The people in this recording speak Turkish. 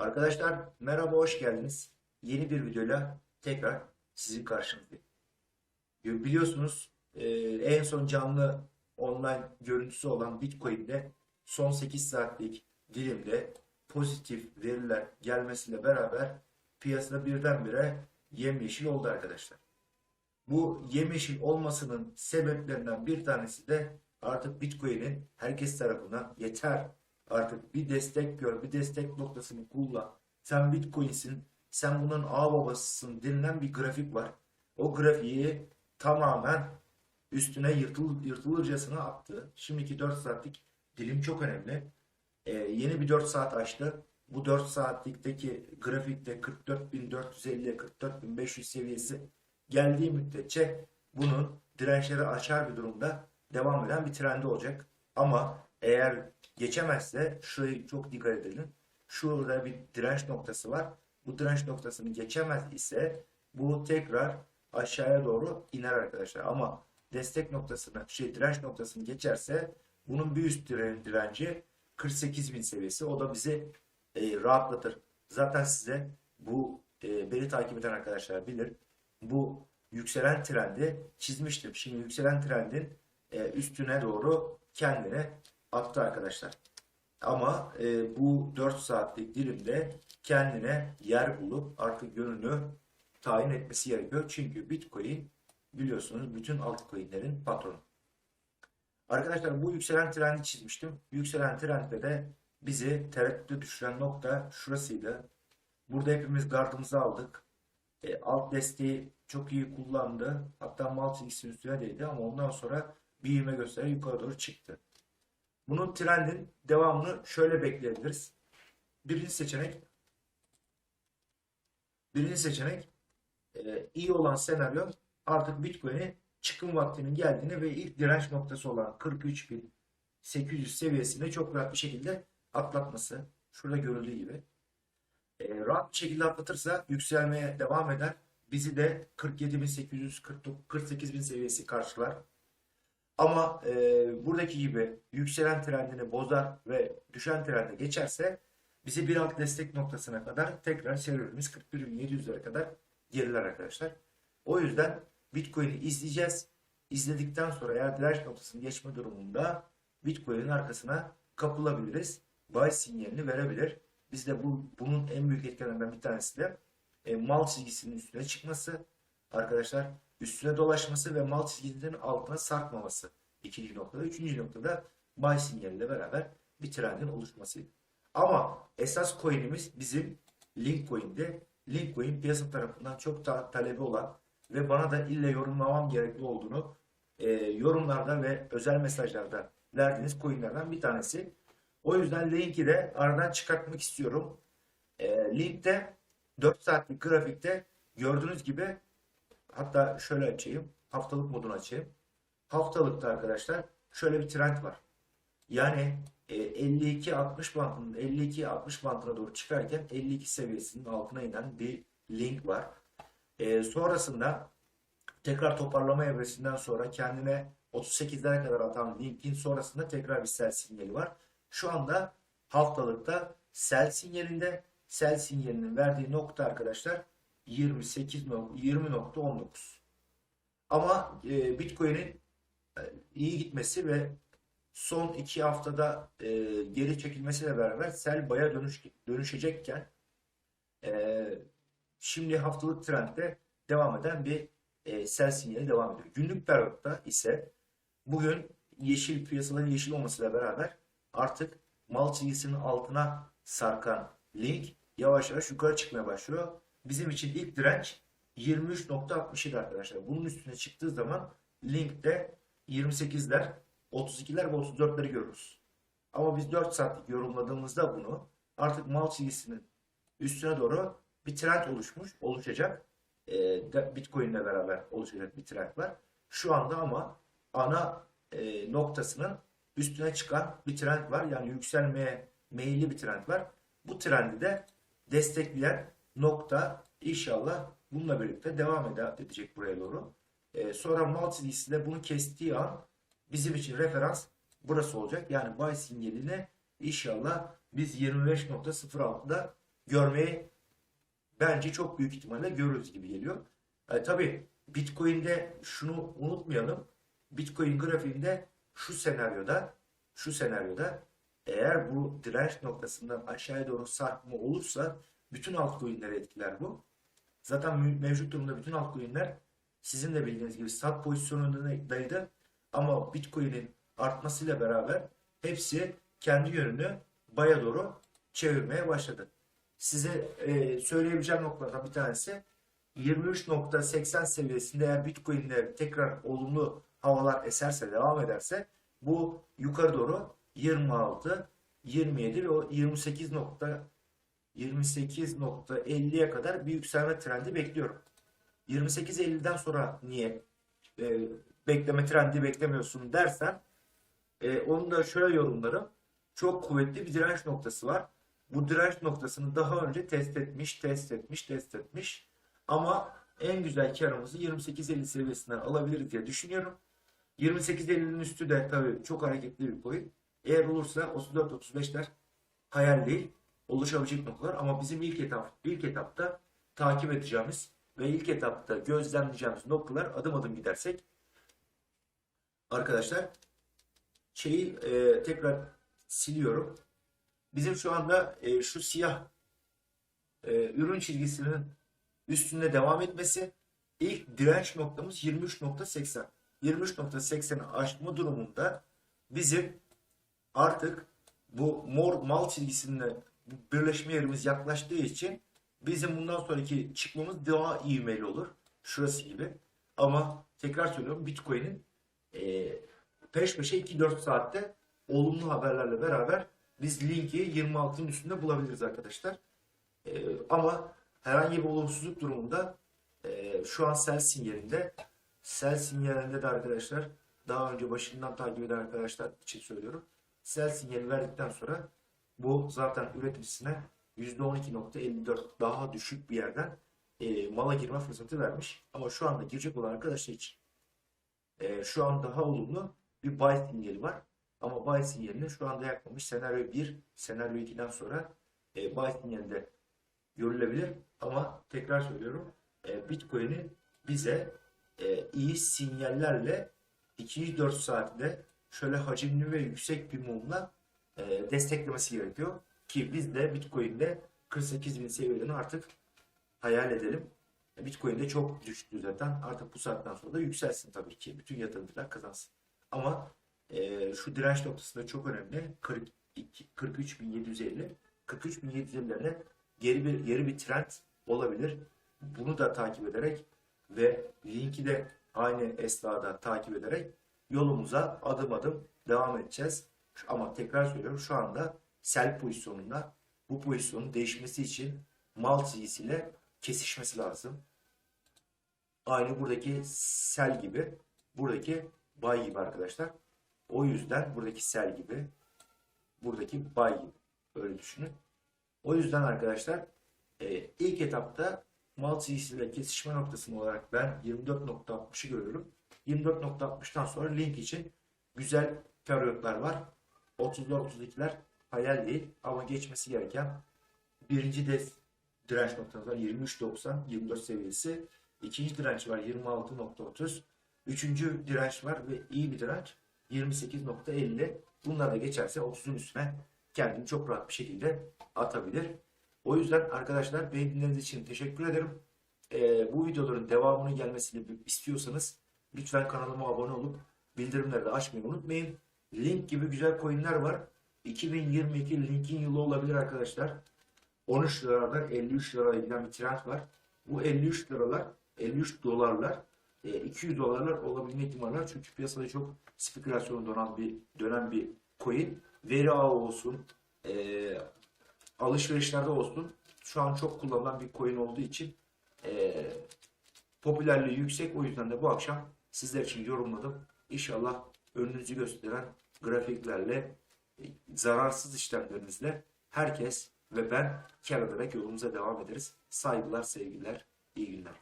Arkadaşlar merhaba hoş geldiniz. Yeni bir videoyla tekrar sizin karşınızdayım. Biliyorsunuz e, en son canlı online görüntüsü olan Bitcoin'de son 8 saatlik dilimde pozitif veriler gelmesiyle beraber piyasada birdenbire yemyeşil oldu arkadaşlar. Bu yemyeşil olmasının sebeplerinden bir tanesi de artık Bitcoin'in herkes tarafından yeter artık bir destek gör, bir destek noktasını kullan. Sen Bitcoin'sin, sen bunun ağ babasısın denilen bir grafik var. O grafiği tamamen üstüne yırtıl, yırtılırcasına attı. Şimdiki 4 saatlik dilim çok önemli. Ee, yeni bir 4 saat açtı. Bu 4 saatlikteki grafikte 44.450'ye 44.500 seviyesi geldiği müddetçe bunun dirençleri aşar bir durumda devam eden bir trendi olacak. Ama eğer geçemezse şurayı çok dikkat edelim. Şurada bir direnç noktası var. Bu direnç noktasını geçemez ise bu tekrar aşağıya doğru iner arkadaşlar. Ama destek noktasını, şey direnç noktasını geçerse bunun bir üst diren, direnci 48.000 seviyesi. O da bizi e, rahatlatır. Zaten size bu e, beni takip eden arkadaşlar bilir. Bu yükselen trendi çizmiştim. Şimdi yükselen trendin e, üstüne doğru kendini attı arkadaşlar. Ama e, bu 4 saatlik dilimde kendine yer bulup artık yönünü tayin etmesi gerekiyor. Çünkü Bitcoin biliyorsunuz bütün altcoin'lerin patronu. Arkadaşlar bu yükselen trendi çizmiştim. Yükselen trendde de bizi tereddüte düşüren nokta şurasıydı. Burada hepimiz gardımızı aldık. E, alt desteği çok iyi kullandı. Hatta mal çizgisinin üstüne değdi ama ondan sonra bir ivme göstererek yukarı doğru çıktı. Bunun trendin devamını şöyle bekleyebiliriz. Birinci seçenek birinci seçenek e, iyi olan senaryo artık Bitcoin'e çıkım vaktinin geldiğini ve ilk direnç noktası olan 43.800 seviyesinde çok rahat bir şekilde atlatması. Şurada görüldüğü gibi. E, rahat bir şekilde atlatırsa yükselmeye devam eder. Bizi de 47.800 48.000 seviyesi karşılar. Ama e, buradaki gibi yükselen trendini bozar ve düşen trende geçerse bizi bir alt destek noktasına kadar tekrar serüvenimiz 41.700'lere kadar geriler arkadaşlar. O yüzden Bitcoin'i izleyeceğiz. İzledikten sonra eğer direnç noktasını geçme durumunda Bitcoin'in arkasına kapılabiliriz. Buy sinyalini verebilir. Biz de bu, bunun en büyük etkenlerinden bir tanesi de e, mal çizgisinin üstüne çıkması. Arkadaşlar üstüne dolaşması ve mal çizgilerinin altına sarkmaması. İkinci noktada. Üçüncü noktada buy sinyaliyle beraber bir trendin oluşmasıydı. Ama esas coin'imiz bizim Link coin'de. Link coin piyasa tarafından çok da talebi olan ve bana da ille yorumlamam gerekli olduğunu e, yorumlarda ve özel mesajlarda verdiğiniz coin'lerden bir tanesi. O yüzden linki de aradan çıkartmak istiyorum. E, linkte 4 saatlik grafikte gördüğünüz gibi Hatta şöyle açayım. Haftalık modunu açayım. Haftalıkta arkadaşlar şöyle bir trend var. Yani 52-60 bandının 52-60 bandına doğru çıkarken 52 seviyesinin altına inen bir link var. E, sonrasında tekrar toparlama evresinden sonra kendine 38'lere kadar atan linkin sonrasında tekrar bir sell sinyali var. Şu anda haftalıkta sell sinyalinde sell sinyalinin verdiği nokta arkadaşlar 28 20.19. Ama e, Bitcoin'in e, iyi gitmesi ve son iki haftada e, geri çekilmesiyle beraber sell baya dönüş, dönüşecekken e, şimdi haftalık trendde devam eden bir e, sell sinyali devam ediyor. Günlük periyotta ise bugün yeşil piyasaların yeşil olmasıyla beraber artık mal çizgisinin altına sarkan link yavaş yavaş yukarı çıkmaya başlıyor bizim için ilk direnç 23.67 arkadaşlar. Bunun üstüne çıktığı zaman linkte 28'ler, 32'ler ve 34'leri görürüz. Ama biz 4 saatlik yorumladığımızda bunu artık mal çizgisinin üstüne doğru bir trend oluşmuş, oluşacak. E, Bitcoin ile beraber oluşacak bir trend var. Şu anda ama ana e, noktasının üstüne çıkan bir trend var. Yani yükselmeye meyilli bir trend var. Bu trendi de destekleyen nokta inşallah bununla birlikte devam edecek buraya doğru. E, sonra multi de bunu kestiği an bizim için referans burası olacak. Yani buy sinyaline inşallah biz 25.06'da görmeyi bence çok büyük ihtimalle görürüz gibi geliyor. E, tabii Bitcoin'de şunu unutmayalım. Bitcoin grafiğinde şu senaryoda şu senaryoda eğer bu direnç noktasından aşağıya doğru sarkma olursa bütün altcoin'leri etkiler bu. Zaten mevcut durumda bütün altcoin'ler sizin de bildiğiniz gibi sat pozisyonundaydı. Ama Bitcoin'in artmasıyla beraber hepsi kendi yönünü baya doğru çevirmeye başladı. Size e, söyleyebileceğim noktalardan bir tanesi 23.80 seviyesinde eğer Bitcoin'de tekrar olumlu havalar eserse, devam ederse bu yukarı doğru 26, 27 ve o 28 nokta 28.50'ye kadar bir yükselme trendi bekliyorum. 28.50'den sonra niye e, bekleme trendi beklemiyorsun dersen e, onu da şöyle yorumlarım. Çok kuvvetli bir direnç noktası var. Bu direnç noktasını daha önce test etmiş, test etmiş, test etmiş. Ama en güzel karımızı 28.50 seviyesinden alabiliriz diye düşünüyorum. 28.50'nin üstü de tabii çok hareketli bir coin. Eğer olursa 34-35'ler hayal değil, oluşabilecek noktalar. Ama bizim ilk etap, ilk etapta takip edeceğimiz ve ilk etapta gözlemleyeceğimiz noktalar adım adım gidersek arkadaşlar şeyi e, tekrar siliyorum. Bizim şu anda e, şu siyah e, ürün çizgisinin üstünde devam etmesi ilk direnç noktamız 23.80. 23.80'i aşma durumunda bizim artık bu mor mal çizgisinde birleşme yerimiz yaklaştığı için bizim bundan sonraki çıkmamız daha ivmeli olur. Şurası gibi. Ama tekrar söylüyorum Bitcoin'in e, peş peşe 2-4 saatte olumlu haberlerle beraber biz linki 26'ın üstünde bulabiliriz arkadaşlar. E, ama herhangi bir olumsuzluk durumunda e, şu an sell sinyalinde sell sinyalinde de arkadaşlar daha önce başından takip eden arkadaşlar için söylüyorum. Sell sinyali verdikten sonra bu zaten üreticisine %12.54 daha düşük bir yerden e, mala girme fırsatı vermiş. Ama şu anda girecek olan arkadaşlar için e, şu an daha olumlu bir buy sinyali var. Ama buy sinyalini şu anda yakmamış. Senaryo 1, senaryo 2'den sonra e, buy sinyali de görülebilir. Ama tekrar söylüyorum e, Bitcoin'in bize e, iyi sinyallerle 2-4 saatte şöyle hacimli ve yüksek bir mumla e, desteklemesi gerekiyor. Ki biz de Bitcoin'de 48 bin seviyelerini artık hayal edelim. E, Bitcoin'de çok düştü zaten. Artık bu saatten sonra da yükselsin tabii ki. Bütün yatırımcılar kazansın. Ama e, şu direnç noktası da çok önemli. 42, 43.750 43.750'lerine geri bir geri bir trend olabilir. Bunu da takip ederek ve linki de aynı esnada takip ederek yolumuza adım adım devam edeceğiz. Ama tekrar söylüyorum şu anda sell pozisyonunda bu pozisyonun değişmesi için mal çizgisiyle kesişmesi lazım. Aynı buradaki sell gibi, buradaki buy gibi arkadaşlar. O yüzden buradaki sell gibi, buradaki buy gibi. Öyle düşünün. O yüzden arkadaşlar e, ilk etapta mal çizgisiyle kesişme noktasını olarak ben 24.60'ı görüyorum. 24.60'tan sonra link için güzel periyotlar var. 30'lar 32'ler hayal değil ama geçmesi gereken birinci de direnç noktamız var 23.90 24 seviyesi. İkinci direnç var 26.30. Üçüncü direnç var ve iyi bir direnç 28.50. Bunlar da geçerse 30'un üstüne kendini çok rahat bir şekilde atabilir. O yüzden arkadaşlar beni dinlediğiniz için teşekkür ederim. Ee, bu videoların devamının gelmesini istiyorsanız lütfen kanalıma abone olup bildirimleri de açmayı unutmayın. Link gibi güzel coinler var. 2022 linkin yılı olabilir arkadaşlar. 13 liralardan 53 liraya giden bir trend var. Bu 53 liralar, 53 dolarlar, e, 200 dolarlar olabilme ihtimali var. Çünkü piyasada çok spekülasyon dönen bir dönen bir coin. Veri ağı olsun, e, alışverişlerde olsun. Şu an çok kullanılan bir coin olduğu için e, popülerliği yüksek. O yüzden de bu akşam sizler için yorumladım. İnşallah önünüzü gösteren grafiklerle, e, zararsız işlemlerinizle herkes ve ben kar ederek yolumuza devam ederiz. Saygılar, sevgiler, iyi günler.